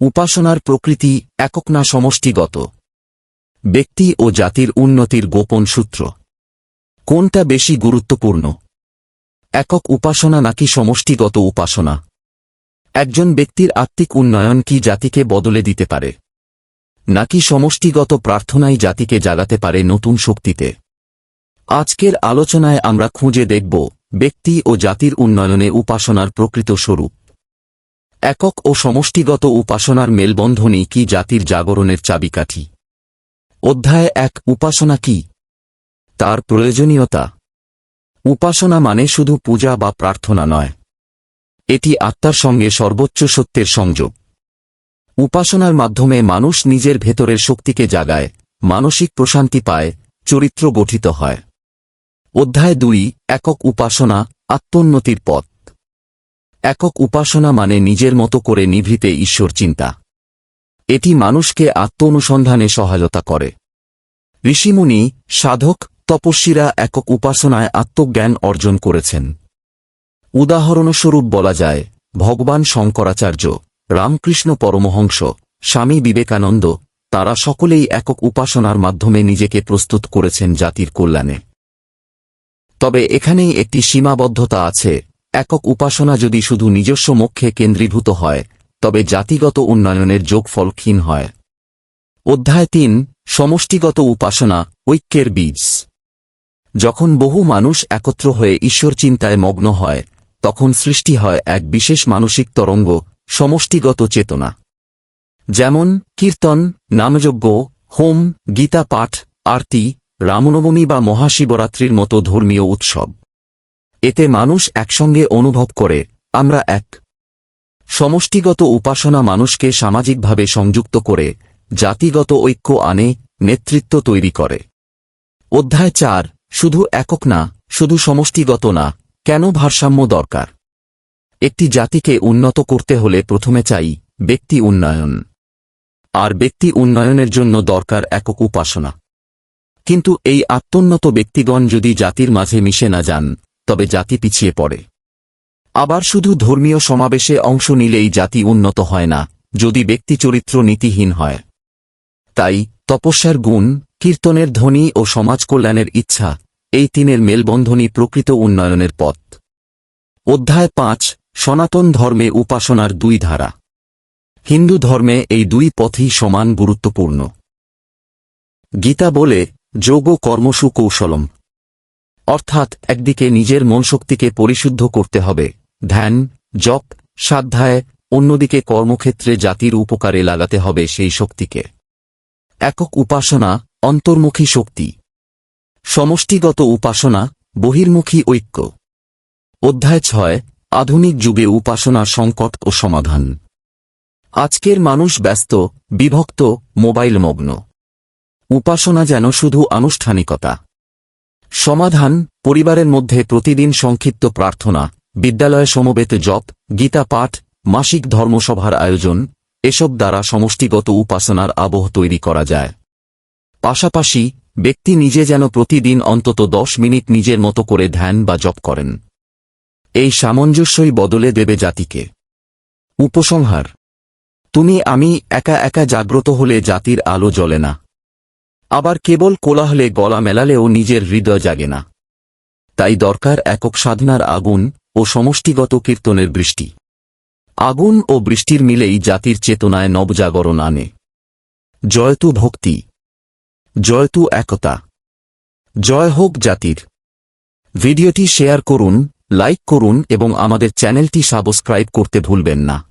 উপাসনার প্রকৃতি একক না সমষ্টিগত। ব্যক্তি ও জাতির উন্নতির গোপন সূত্র। কোনটা বেশি গুরুত্বপূর্ণ? একক উপাসনা নাকি সমষ্টিগত উপাসনা? একজন ব্যক্তির আত্মিক উন্নয়ন কি জাতিকে বদলে দিতে পারে? নাকি সমষ্টিগত প্রার্থনাই জাতিকে জাগাতে পারে নতুন শক্তিতে? আজকের আলোচনায় আমরা খুঁজে দেখব ব্যক্তি ও জাতির উন্নয়নে উপাসনার প্রকৃত স্বরূপ। একক ও সমষ্টিগত উপাসনার মেলবন্ধনই কি জাতির জাগরণের চাবিকাঠি? অধ্যায় এক, উপাসনা কি? তার প্রয়োজনীয়তা। উপাসনা মানে শুধু পূজা বা প্রার্থনা নয়। এটি আত্মার সঙ্গে সর্বোচ্চ সত্যের সংযোগ। উপাসনার মাধ্যমে মানুষ নিজের ভেতরের শক্তিকে জাগায়, মানসিক প্রশান্তি পায়, চরিত্র গঠিত হয়। অধ্যায় দুই, একক উপাসনা, আত্মোন্নতির পথ। একক উপাসনা মানে নিজের মতো করে নিভৃতে ঈশ্বর চিন্তা। এটি মানুষকে আত্ম অনুসন্ধানে সহায়তা করে। ঋষিমুনি, সাধক, তপস্বীরা একক উপাসনায় আত্মজ্ঞান অর্জন করেছেন। উদাহরণস্বরূপ বলা যায়, ভগবান শঙ্করাচার্য, রামকৃষ্ণ পরমহংস, স্বামী বিবেকানন্দ, তারা সকলেই একক উপাসনার মাধ্যমে নিজেকে প্রস্তুত করেছেন জাতির কল্যাণে। তবে এখানেই একটি সীমাবদ্ধতা আছে একক উপাসনা যদি শুধু নিজস্ব মুখ্যে কেন্দ্রীভূত হয়, তবে জাতিগত উন্নয়নের যোগফল ক্ষীণ হয়। অধ্যায় তিন, সমষ্টিগত উপাসনা, ঐক্যের বীজ। যখন বহু মানুষ একত্র হয়ে ঈশ্বর চিন্তায় মগ্ন হয়, তখন সৃষ্টি হয় এক বিশেষ মানসিক তরঙ্গ, সমষ্টিগত চেতনা। যেমন, কীর্তন, নামযজ্ঞ, হোম, গীতা পাঠ, আরতি, রামনবমী বা মহাশিবরাত্রির মতো ধর্মীয় উৎসব। এতে মানুষ একসঙ্গে অনুভব করে, আমরা এক। সমষ্টিগত উপাসনা মানুষকে সামাজিকভাবে সংযুক্ত করে, জাতিগত ঐক্য আনে, নেতৃত্ব তৈরি করে। অধ্যায় চার, শুধু একক না, শুধু সমষ্টিগত না, কেন ভারসাম্য দরকার? একটি জাতিকে উন্নত করতে হলে প্রথমে চাই, ব্যক্তি উন্নয়ন। আর ব্যক্তি উন্নয়নের জন্য দরকার একক উপাসনা। কিন্তু এই আত্মোন্নত ব্যক্তিগণ যদি জাতির মাঝে মিশে না যান তবে জাতি পিছিয়ে পড়ে। আবার শুধু ধর্মীয় সমাবেশে অংশ নিলেই জাতি উন্নত হয় না, যদি ব্যক্তি চরিত্র নীতিহীন হয়। তাই তপস্যার গুণ, কীর্তনের ধ্বনি ও সমাজ কল্যাণের ইচ্ছা, এই তিনের মেলবন্ধনই প্রকৃত উন্নয়নের পথ। অধ্যায় পাঁচ, সনাতন ধর্মে উপাসনার দুই ধারা। হিন্দু ধর্মে এই দুই পথই সমান গুরুত্বপূর্ণ। গীতা বলে, যোগ কর্মসু কৌশলম। অর্থাৎ একদিকে নিজের মনশক্তিকে পরিশুদ্ধ করতে হবে, ধ্যান, জপ, সাধ্যায়, অন্যদিকে কর্মক্ষেত্রে জাতির উপকারে লাগাতে হবে সেই শক্তিকে। একক উপাসনা, অন্তর্মুখী শক্তি। সমষ্টিগত উপাসনা, বহির্মুখী ঐক্য। অধ্যায় ছয়, আধুনিক যুগে উপাসনা সংকট ও সমাধান। আজকের মানুষ ব্যস্ত, বিভক্ত মোবাইল মগ্ন উপাসনা যেন শুধু আনুষ্ঠানিকতা। সমাধান, পরিবারের মধ্যে প্রতিদিন সংক্ষিপ্ত প্রার্থনা, বিদ্যালয়ে সমবেত জপ, গীতা পাঠ, মাসিক ধর্মসভার আয়োজন, এসব দ্বারা সমষ্টিগত উপাসনার আবহ তৈরি করা যায়। পাশাপাশি, ব্যক্তি নিজে যেন প্রতিদিন অন্তত দশ মিনিট নিজের মতো করে ধ্যান বা জপ করেন। এই সামঞ্জস্যই বদলে দেবে জাতিকে। উপসংহার। তুমি, আমি একা একা জাগ্রত হলে জাতির আলো জ্বলে না। আবার কেবল কোলাহলে গলা মেলালেও নিজের হৃদয় জাগে না। তাই দরকার একক সাধনার আগুন ও সমষ্টিগত কীর্তনের বৃষ্টি। আগুন ও বৃষ্টির মিলেই জাতির চেতনায় নবজাগরণ আনে। জয়তু ভক্তি। জয়তু একতা। জয় হোক জাতির। ভিডিওটি শেয়ার করুন, লাইক করুন এবং আমাদের চ্যানেলটি সাবস্ক্রাইব করতে ভুলবেন না।